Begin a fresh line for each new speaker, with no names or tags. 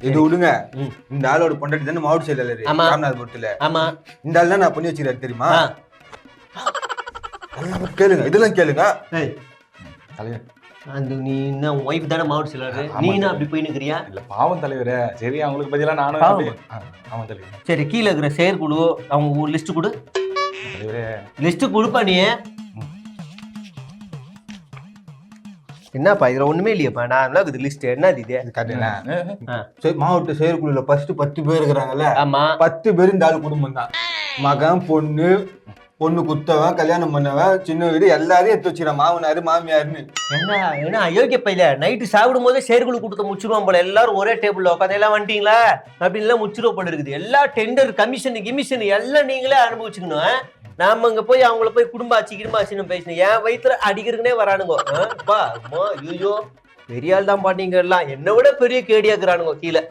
இது விடுங்க. இந்த ஆளோட பொண்டாட்டி தானே மாவட்ட செயலாளர். ராமநாதபுரத்துல.
ஆமா.
இந்த ஆள் தான் நான் பண்ணி வச்சுக்கிறாரு தெரியுமா? கேளுங்க. இதெல்லாம் கேளுங்க.
தலைவர்.
அந்த நீ என்ன ஒய்ஃப் தானே மாவட்ட செயலாளர். நீ என்ன அப்படி போய் நிக்கிறியா?
இல்ல பாவம் தலைவரே. சரி அவங்களுக்கு பதிலா நானும்
பாவமா?
அப்படியே- ஆ, ஆமா தலைவர்.
சரி கீழே இருக்கிற செயற்குழு அவங்க லிஸ்ட் கொடு. லிஸ்ட் கொடுப்பா நீ. என்னப்பா இதுல ஒண்ணுமே இல்லையாப்பா. நான் என்ன இது லிஸ்ட் என்ன இது
மாவட்ட செயற்குழுல ஃபர்ஸ்ட் பத்து பேர் இருக்கிறாங்கல்ல?
ஆமா.
பத்து பேர் இந்த ஆள் குடும்பம் தான். மகன் பொண்ணு பொண்ணு குத்தவன் கல்யாணம் பண்ணவன் சின்ன வீடு எல்லாரையும் எடுத்து வச்சுக்கிறான். மாமனாரு மாமியாருன்னு.
என்ன என்ன அயோக்கிய பையில நைட்டு சாப்பிடும் போதே செயற்குழு கொடுத்து முடிச்சிருவான் போல. எல்லாரும் ஒரே டேபிள்ல உட்காந்து எல்லாம் வந்துட்டீங்களா? அப்படின்னு எல்லாம் போல இருக்குது. எல்லா டெண்டர் கமிஷன் கிமிஷன் எல்லாம் நீங்களே அனுபவிச்சுக்கணும்? நாம அங்க போய் அவங்கள போய் குடும்பாச்சு ஆச்சு கிடும்ப என் வயிற்றுல அடிக்கிறதுனே வரானுங்க. அம்மா ஐயோ பெரிய ஆள் தான் பாட்டீங்க எல்லாம். என்னை விட பெரிய கேடியாக்குறானுங்க கீழே.